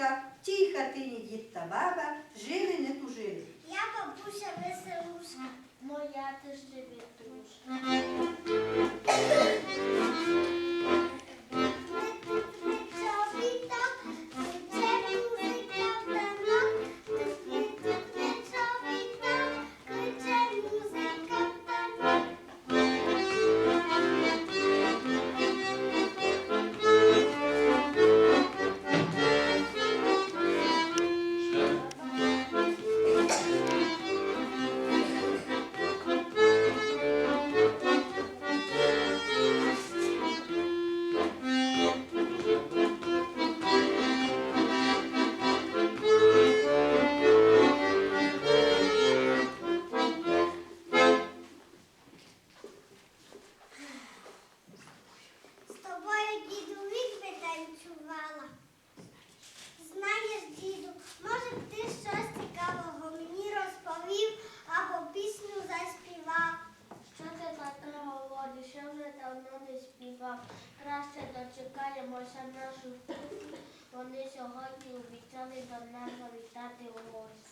Яночка, в тій хатині дід та баба жили не тужили. Я бабуся веселушка. Моя теж невідушка. Краще дочекаємося нашу кухню, Вони сьогодні обіцяли до нас завітати у гості.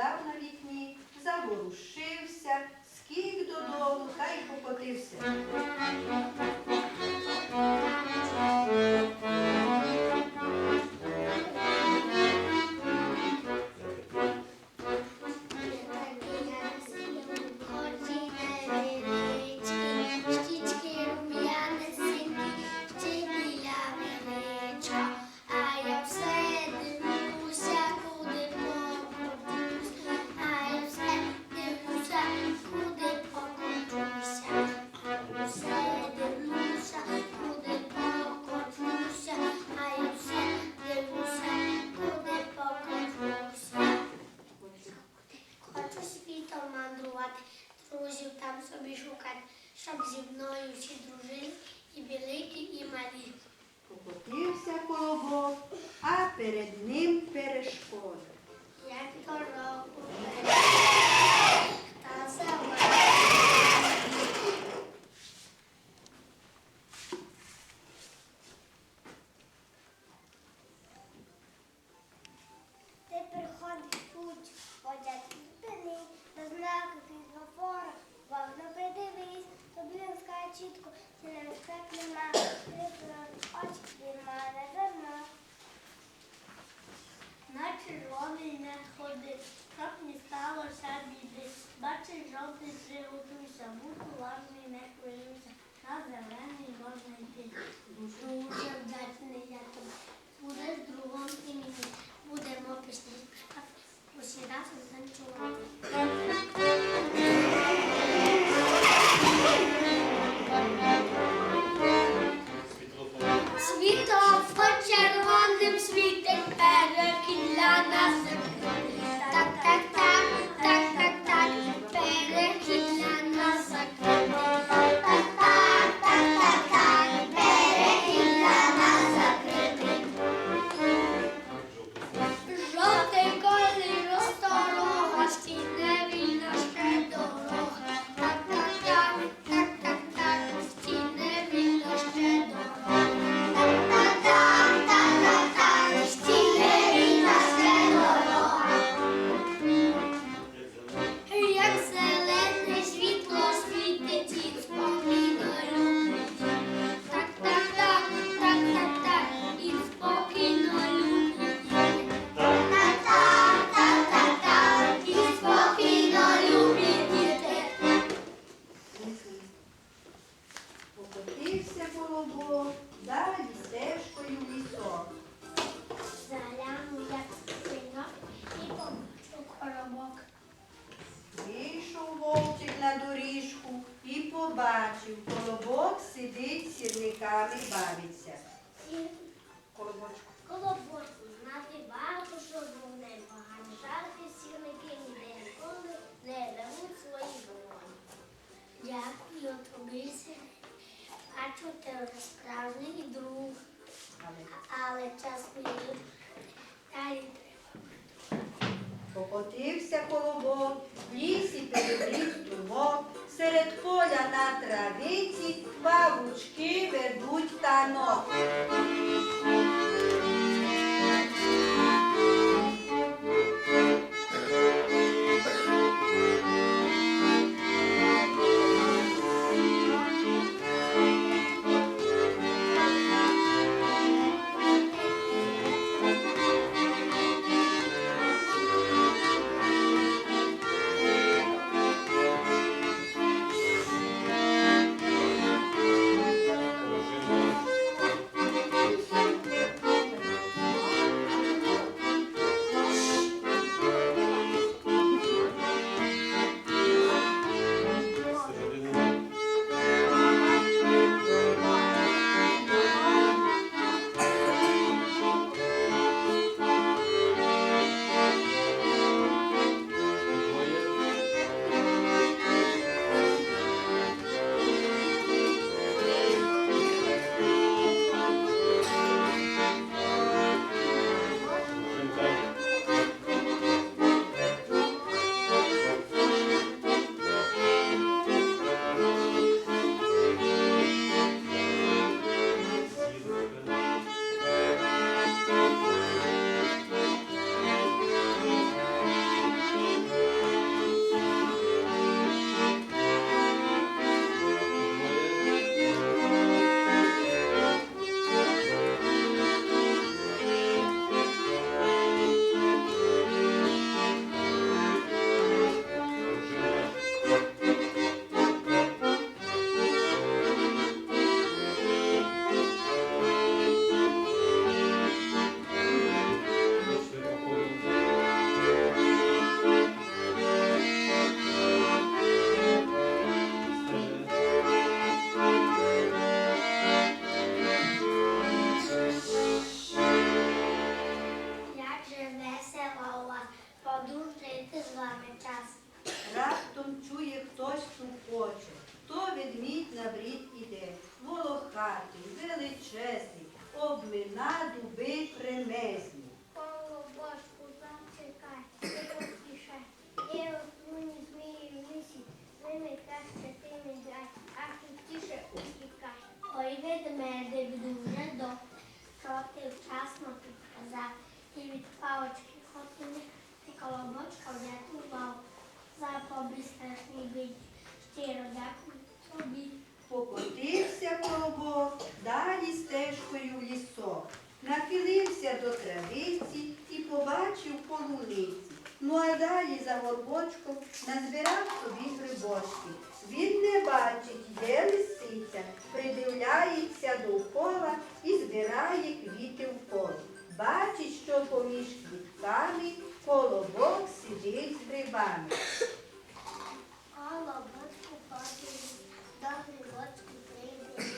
лежав на вікні, заворушився, скік додолу та й покотився. зі мною всі дружини, і великі, і малі. Покотився колобок, а перед ним перешкода. Як то року. очки. На червоний не ходи, щоб не. Бачиш, жовтий приготуйся, будь уважний, на зелений можна йти. Дуже вдячний я тобі. Буде другом і мені. Будемо. Усі разом. але час поїду. Далі треба. Покотився колобок, в лісі перебіг струмок, серед поля на травиці павучки ведуть танок. полуниці. Ну а далі за горбочком назбирав собі грибочки. Він не бачить, де лисиця, придивляється до кола і збирає квіти в полі. Бачить, що поміж квітками колобок сидить з грибами. Колобочку падає, до грибочку прийде.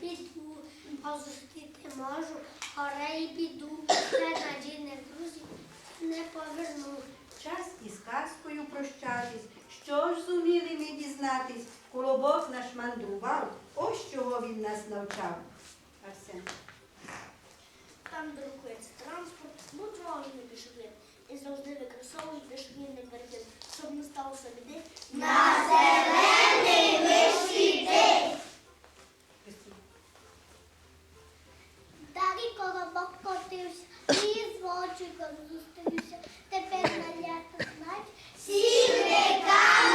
біду, а зустріти можу, горе і біду, не друзі, не поверну. Час із казкою прощатись, що ж зуміли ми дізнатись, Коло Бог наш мандрував, ось чого він нас навчав. Арсен. Там друкується транспорт, мудрований пішохід, і завжди використовують пішохідний перетин, щоб не сталося біди. На зелений вишкіди! зустрівся, і з вовчиком зустрівся, тепер на лято знать сірника.